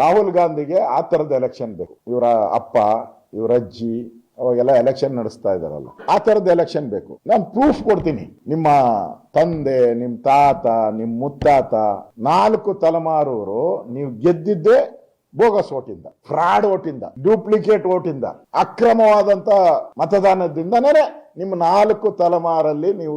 ರಾಹುಲ್ ಗಾಂಧಿಗೆ ಆ ಥರದ ಎಲೆಕ್ಷನ್ ಬೇಕು. ಇವರ ಅಪ್ಪ, ಇವರ ಅಜ್ಜಿ, ಅವಾಗೆಲ್ಲ ಎಲೆಕ್ಷನ್ ನಡೆಸ್ತಾ ಇದ್ದಾರಲ್ಲ. ಆ ತರದ ಎಲೆಕ್ಷನ್ ಬೇಕು. ನಾನು ಪ್ರೂಫ್ ಕೊಡ್ತೀನಿ. ನಿಮ್ಮ ತಂದೆ ನಿಮ್ಮ ತಾತ ನಿಮ್ಮ ಮುತ್ತಾತ, ನಾಲ್ಕು ತಲೆಮಾರವರು ನೀವು ಗೆದ್ದಿದ್ದೇ ಬೋಗಸ್ ಓಟಿಂದ ಫ್ರಾಡ್ ಓಟಿಂದ ಡೂಪ್ಲಿಕೇಟ್ ಓಟಿಂದ ಅಕ್ರಮವಾದಂತ ಮತದಾನದಿಂದನೇ ನಿಮ್ಮ ನಾಲ್ಕು ತಲೆಮಾರಲ್ಲಿ ನೀವು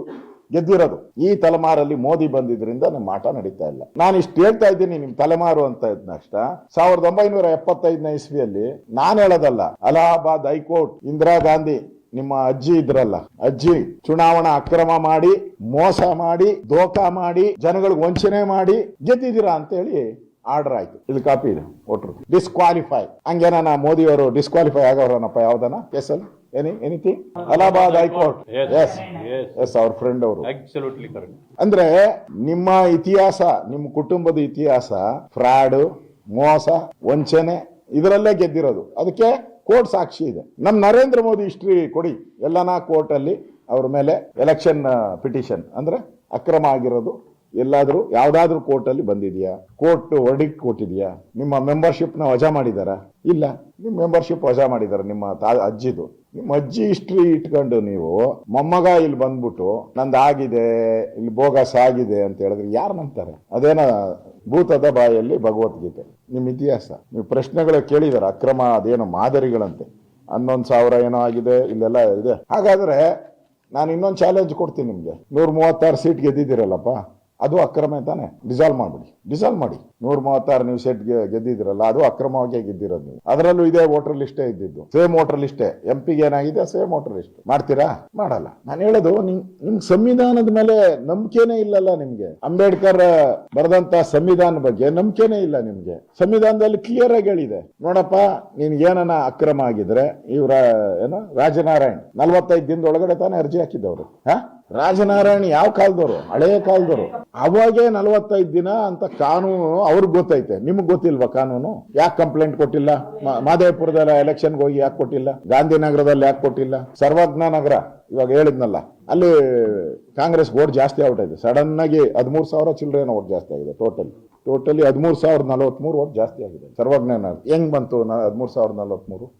ಗೆದ್ದಿರೋದು. ಈ ತಲೆಮಾರಲ್ಲಿ ಮೋದಿ ಬಂದಿದ್ರಿಂದ ನಮ್ಮ ಆಟ ನಡೀತಾ ಇಲ್ಲ. ನಾನು ಇಷ್ಟು ಹೇಳ್ತಾ ಇದ್ದೀನಿ ನಿಮ್ ತಲೆಮಾರು ಅಂತ ತಕ್ಷಣ ಸಾವಿರದ ಒಂಬೈನೂರ ಎಪ್ಪತ್ತೈದನೇ ಇಸ್ವಿಯಲ್ಲಿ ನಾನು ಹೇಳೋದಲ್ಲ, ಅಲಹಾಬಾದ್ ಹೈಕೋರ್ಟ್, ಇಂದಿರಾ ಗಾಂಧಿ, ನಿಮ್ಮ ಅಜ್ಜಿ ಇದ್ರಲ್ಲ. ಅಜ್ಜಿ, ಚುನಾವಣಾ ಅಕ್ರಮ ಮಾಡಿ, ಮೋಸ ಮಾಡಿ, ದೋಖಾ ಮಾಡಿ, ಜನಗಳಿಗೆ ವಂಚನೆ ಮಾಡಿ ಗೆದ್ದಿದ್ದೀರಾ ಅಂತ ಹೇಳಿ ಆರ್ಡರ್ ಆಯ್ತು. ಇಲ್ಲಿ ಕಾಪಿ ಇದೆ, ಒಟ್ರು. ಡಿಸ್ಕ್ವಾಲಿಫೈ ಹಂಗೇನ ಮೋದಿಯವರು ಡಿಸ್ಕ್ವಾಲಿಫೈ ಆಗವ್ರನಪ್ಪ ಯಾವ್ದನ? ಕೇಸಲ್ಲಿ any anything Allahabad high court. Yes yes ಅವ್ರ. ಫ್ರೆಂಡ್ ಅವರು. ಅಂದ್ರೆ ನಿಮ್ಮ ಇತಿಹಾಸ ನಿಮ್ಮ ಕುಟುಂಬದ ಇತಿಹಾಸ ಫ್ರಾಡ್ ಮೋಸ ವಂಚನೆ ಇದರಲ್ಲೇ ಗೆದ್ದಿರೋದು. ಅದಕ್ಕೆ ಕೋರ್ಟ್ ಸಾಕ್ಷಿ ಇದೆ. ನಮ್ ನರೇಂದ್ರ ಮೋದಿ ಹಿಸ್ಟ್ರಿ ಕೊಡಿ. ಎಲ್ಲಾನ ಕೋರ್ಟ್ ಅಲ್ಲಿ ಅವ್ರ ಮೇಲೆ ಎಲೆಕ್ಷನ್ ಪಿಟಿಷನ್ ಅಂದ್ರೆ ಅಕ್ರಮ ಆಗಿರೋದು. ಎಲ್ಲಾದ್ರೂ ಯಾವ್ದಾದ್ರೂ ಕೋರ್ಟ್ ಅಲ್ಲಿ ಬಂದಿದ್ಯಾ? ಕೋರ್ಟ್ ವರ್ಡಿಕ್ ಕೊಟ್ಟಿದ್ಯಾ? ನಿಮ್ಮ ಮೆಂಬರ್ಶಿಪ್ನ ವಜಾ ಮಾಡಿದಾರ? ಇಲ್ಲ. ನಿಮ್ ಮೆಂಬರ್ಶಿಪ್ ವಜಾ ಮಾಡಿದಾರ ನಿಮ್ಮ ತಾ ಅಜ್ಜಿದು. ನಿಮ್ಮ ಅಜ್ಜಿ ಹಿಸ್ಟ್ರಿ ಇಟ್ಕೊಂಡು ನೀವು ಮೊಮ್ಮಗ ಇಲ್ಲಿ ಬಂದ್ಬಿಟ್ಟು, ನಂದು ಆಗಿದೆ, ಇಲ್ಲಿ ಬೋಗಸ್ ಆಗಿದೆ ಅಂತ ಹೇಳಿದ್ರೆ ಯಾರು ನಂಬ್ತಾರೆ? ಅದೇನ ಭೂತದ ಬಾಯಲ್ಲಿ ಭಗವದ್ಗೀತೆ. ನಿಮ್ಮ ಇತಿಹಾಸ. ನೀವು ಪ್ರಶ್ನೆಗಳು ಕೇಳಿದಾರೆ, ಅಕ್ರಮ ಅದೇನೋ ಮಾದರಿಗಳಂತೆ. ಹನ್ನೊಂದು ಸಾವಿರ ಏನೋ ಆಗಿದೆ, ಇಲ್ಲೆಲ್ಲ ಇದೆ. ಹಾಗಾದ್ರೆ ನಾನು ಇನ್ನೊಂದು ಚಾಲೆಂಜ್ ಕೊಡ್ತೀನಿ ನಿಮಗೆ. ನೂರ ಮೂವತ್ತಾರು ಸೀಟ್ ಗೆದ್ದಿದ್ದೀರಲ್ಲಪ್ಪ. ಅದು ಅಕ್ರಮ ತಾನೆ ಡಿಸಾಲ್ವ್ ಮಾಡ್ಬಿಡಿ. ಡಿಸಾಲ್ವ್ ಮಾಡಿ. ನೂರ ಮೂವತ್ತಾರು ನೀವು ಸೆಟ್ ಗೆದ್ದಿದ್ರಲ್ಲ ಅದು ಅಕ್ರಮವಾಗಿ ಗೆದ್ದಿರೋದು ನೀವು. ಅದರಲ್ಲೂ ಇದೇ ವೋಟರ್ ಲಿಸ್ಟೇ ಇದ್ದಿದ್ದು. ಸೇಮ್ ವೋಟರ್ ಲಿಸ್ಟೇ ಎಂ. ಪಿಗೆ ಏನಾಗಿದೆ? ಸೇಮ್ ವೋಟರ್ ಲಿಸ್ಟ್ ಮಾಡ್ತೀರಾ? ಮಾಡಲ್ಲ. ನಾನು ಹೇಳೋದು ನಿಮ್ ಸಂವಿಧಾನದ ಮೇಲೆ ನಂಬಿಕೆನೇ ಇಲ್ಲಲ್ಲ ನಿಮ್ಗೆ. ಅಂಬೇಡ್ಕರ್ ಬರೆದಂತ ಸಂವಿಧಾನ ಬಗ್ಗೆ ನಂಬಿಕೆನೇ ಇಲ್ಲ ನಿಮ್ಗೆ. ಸಂವಿಧಾನದಲ್ಲಿ ಕ್ಲಿಯರ್ ಆಗಿ ಹೇಳಿದೆ. ನೋಡಪ್ಪ ನೀನ್ ಏನನ ಅಕ್ರಮ ಆಗಿದ್ರೆ ಇವ್ರ, ಏನು, ರಾಜನಾರಾಯಣ್ ನಲ್ವತ್ತೈದು ದಿನದ ಒಳಗಡೆ ತಾನೇ ಅರ್ಜಿ ಹಾಕಿದ್ದವರು. ಹಾ? ರಾಜನಾರಾಯಣ್ ಯಾವ ಕಾಲದವರು? ಹಳೆಯ ಕಾಲದವರು. ಅವಾಗೆ ನಲವತ್ತೈದು ದಿನ ಅಂತ ಕಾನೂನು ಅವ್ರಿಗೆ ಗೊತ್ತೈತೆ. ನಿಮ್ಗೆ ಗೊತ್ತಿಲ್ವಾ ಕಾನೂನು? ಯಾಕೆ ಕಂಪ್ಲೇಂಟ್ ಕೊಟ್ಟಿಲ್ಲ? ಮಾಧವಪುರದಲ್ಲ ಎಲೆಕ್ಷನ್ಗೆ ಹೋಗಿ ಯಾಕೆ ಕೊಟ್ಟಿಲ್ಲ? ಗಾಂಧಿನಗರದಲ್ಲಿ ಯಾಕೆ ಕೊಟ್ಟಿಲ್ಲ? ಸರ್ವಜ್ಞ ನಗರ, ಇವಾಗ ಹೇಳಿದ್ನಲ್ಲ. ಅಲ್ಲಿ ಕಾಂಗ್ರೆಸ್ ವೋಟ್ ಜಾಸ್ತಿ ಆಗ್ಬಿಟ್ಟೈತೆ ಸಡನ್ ಆಗಿ ಹದಿಮೂರು ಸಾವಿರ ಚಿಲ್ಲರೆ ವೋಟ್ ಜಾಸ್ತಿ ಆಗಿದೆ ಟೋಟಲ್ ಟೋಟಲಿ ಹದಿಮೂರು ಸಾವಿರದ ನಲವತ್ಮೂರು ವೋಟ್ ಜಾಸ್ತಿ ಆಗಿದೆ. ಸರ್ವಜ್ಞ ನಗರ. ಹೆಂಗ್ ಬಂತು ಹದಿಮೂರು ಸಾವಿರದ ನಲವತ್ಮೂರು?